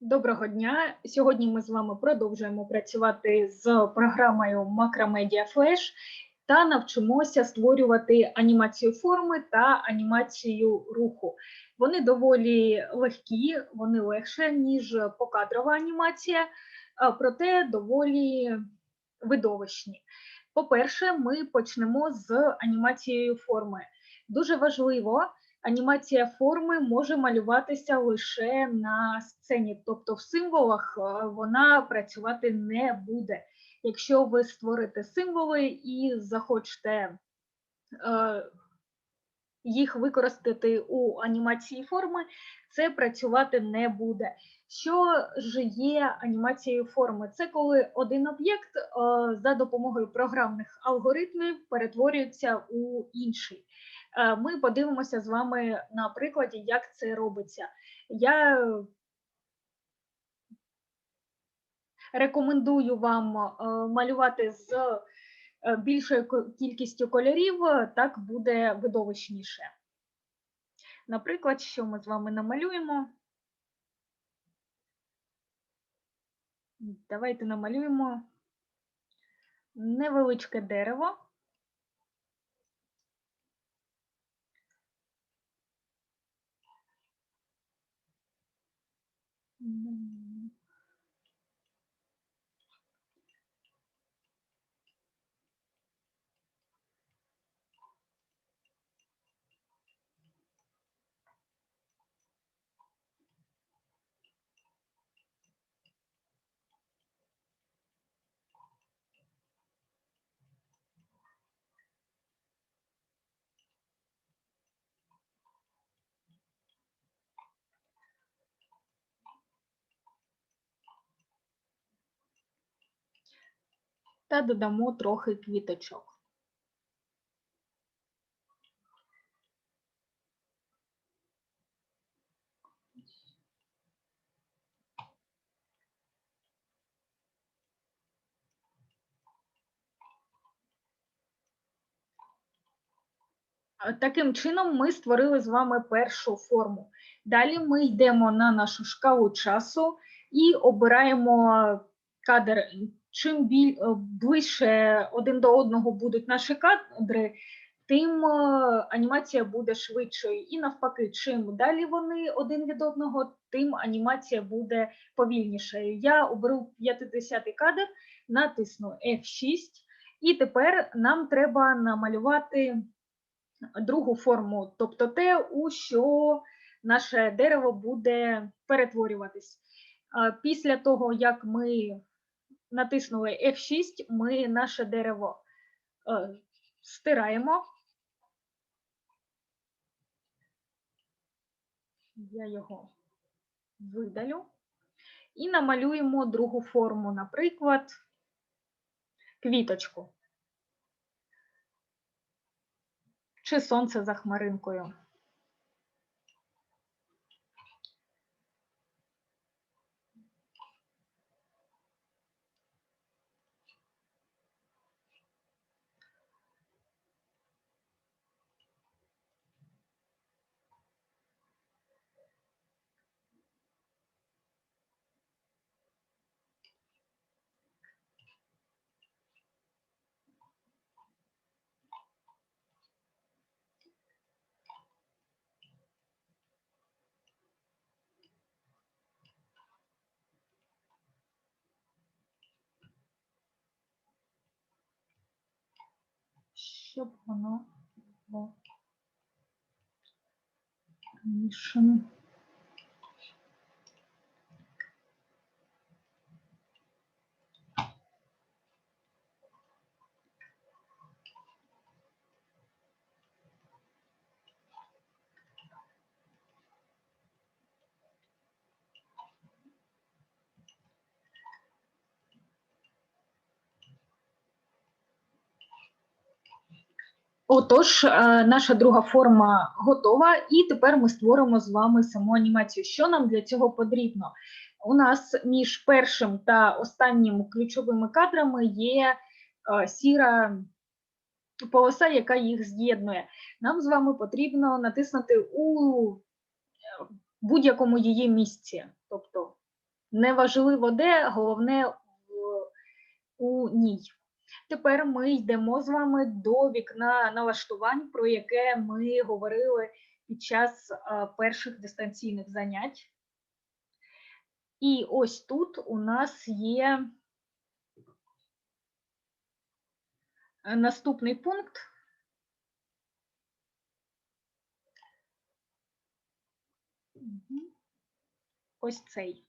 Доброго дня! Сьогодні ми з вами продовжуємо працювати з програмою Macromedia Flash та навчимося створювати анімацію форми та анімацію руху. Вони доволі легкі, вони легше, ніж покадрова анімація, проте доволі видовищні. По-перше, ми почнемо з анімацією форми. Дуже важливо анімація форми може малюватися лише на сцені, тобто в символах е, вона працювати не буде. Якщо ви створите символи і захочете е, їх використати у анімації форми, це працювати не буде. Що ж є анімацією форми? Це коли один об'єкт е, за допомогою програмних алгоритмів перетворюється у інший. Е, Ми подивимося з вами на прикладі, як це робиться. Я рекомендую вам е, малювати з е, більшою кількістю кольорів, е, так буде видовищніше. Наприклад, що ми з вами намалюємо? Давайте намалюємо невеличке дерево. Mm-hmm. Та додамо трохи квіточок. Е, Таким чином ми створили з вами першу форму. Далі ми йдемо на нашу шкалу часу і обираємо кадр. Чим е, ближче один до одного будуть наші кадри, тим е, анімація буде швидшою. І навпаки, чим далі вони один від одного, тим анімація буде повільнішою. Я оберу 50-й кадр, натисну F6, і тепер нам треба намалювати другу форму, тобто те, у що наше дерево буде перетворюватись. Після того, як ми натиснули F6, ми наше дерево е, стираємо. Я його видалю. І намалюємо другу форму, наприклад, квіточку. чи сонце за хмаринкою. Щоб воно було мішане. Отож, е, наша друга форма готова, і тепер ми створимо з вами саму анімацію. Що нам для цього потрібно? У нас між першим та останнім ключовими кадрами є е, сіра полоса, яка їх з'єднує. Нам з вами потрібно натиснути у е, будь-якому її місці, тобто Неважливо де, головне у ній. Тепер ми йдемо з вами до вікна налаштувань, про яке ми говорили під час перших дистанційних занять. І ось тут у нас є е, наступний пункт. Ось цей.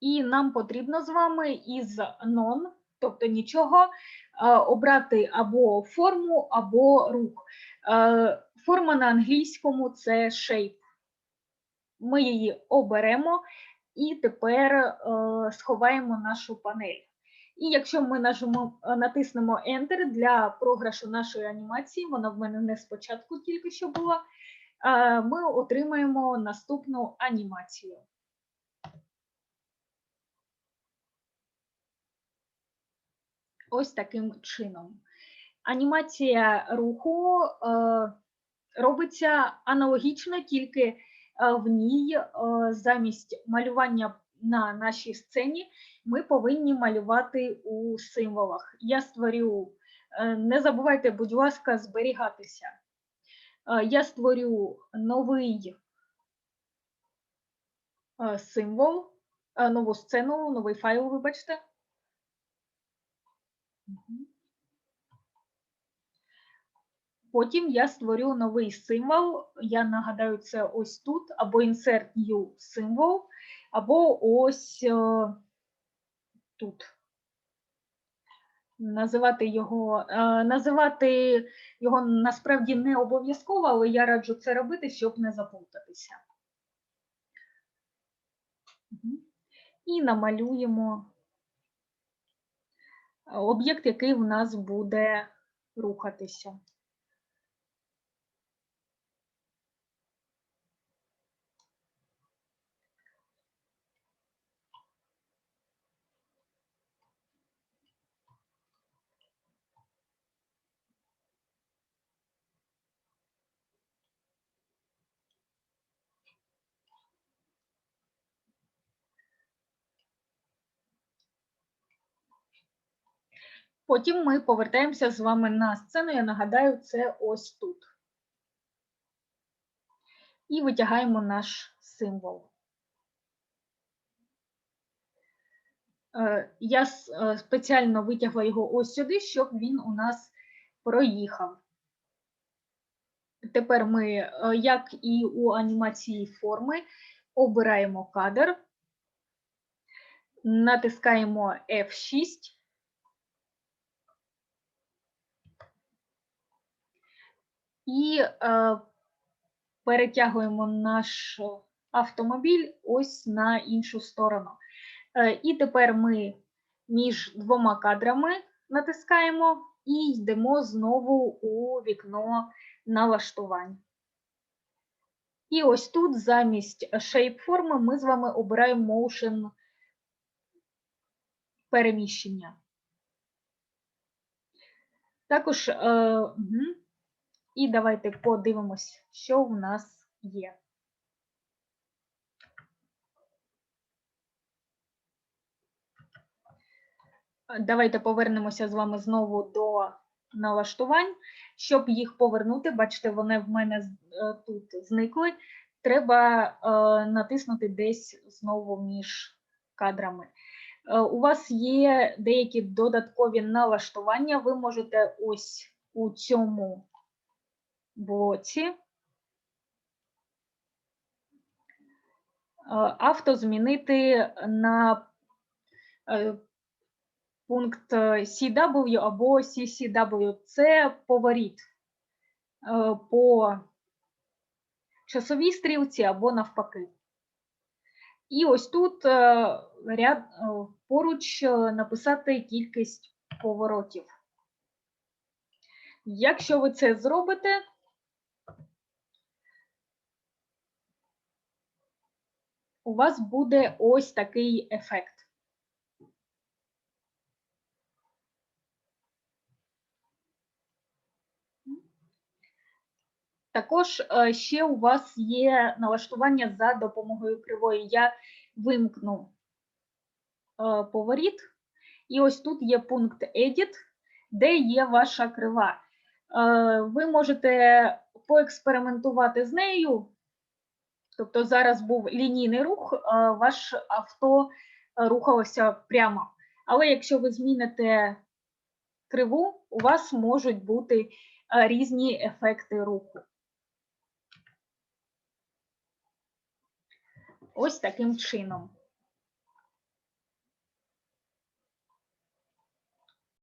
І нам потрібно з вами із non, тобто нічого, е, обрати або форму, або рух. Е, Форма на англійському це shape. Ми її оберемо і тепер е, сховаємо нашу панель. І якщо ми нажмемо, е, натиснемо Enter для програшу нашої анімації, вона в мене не спочатку тільки що була, ми отримаємо наступну анімацію. Ось таким чином. Анімація руху е, робиться аналогічно, тільки е, в ній е, замість малювання на нашій сцені ми повинні малювати у символах. Я створю, не забувайте, будь ласка, зберігатися. Я створю новий символ, нову сцену, новий файл, вибачте. Потім я створю новий символ. Я нагадаю, це ось тут, або Insert New Symbol, або ось е, тут. Називати його, е, називати його насправді не обов'язково, але я раджу це робити, щоб не заплутатися. І намалюємо об'єкт, який в нас буде рухатися. Потім ми повертаємося з вами на сцену. Я нагадаю, це ось тут. І витягаємо наш символ. Е, Я е, спеціально витягла його ось сюди, щоб він у нас проїхав. Тепер ми, е, як і у анімації форми, обираємо кадр, натискаємо F6. І е, перетягуємо наш автомобіль ось на іншу сторону. Е, і тепер ми між двома кадрами натискаємо і йдемо знову у вікно налаштувань. І ось тут замість shape форми ми з вами обираємо motion переміщення. Також, е. І давайте подивимось, що в нас є. Давайте повернемося з вами знову до налаштувань. Щоб їх повернути, бачите, вони в мене е, тут зникли. Треба е, натиснути десь знову між кадрами. Е, У вас є деякі додаткові налаштування. Ви можете ось у цьому блоці е, авто змінити на е, пункт е, CW або CCW. Це поворіт по часовій стрілці або навпаки. І ось тут ряд поруч написати кількість поворотів. Якщо ви це зробите, у вас буде ось такий ефект. Також е, ще у вас є налаштування за допомогою кривої. Я вимкну е, поворіт, і ось тут є пункт Edit, де є ваша крива. Е, Ви можете поекспериментувати з нею. Тобто зараз був лінійний рух, е, ваш авто е, рухалося прямо. Але якщо ви зміните криву, у вас можуть бути е, різні ефекти руху. Ось таким чином.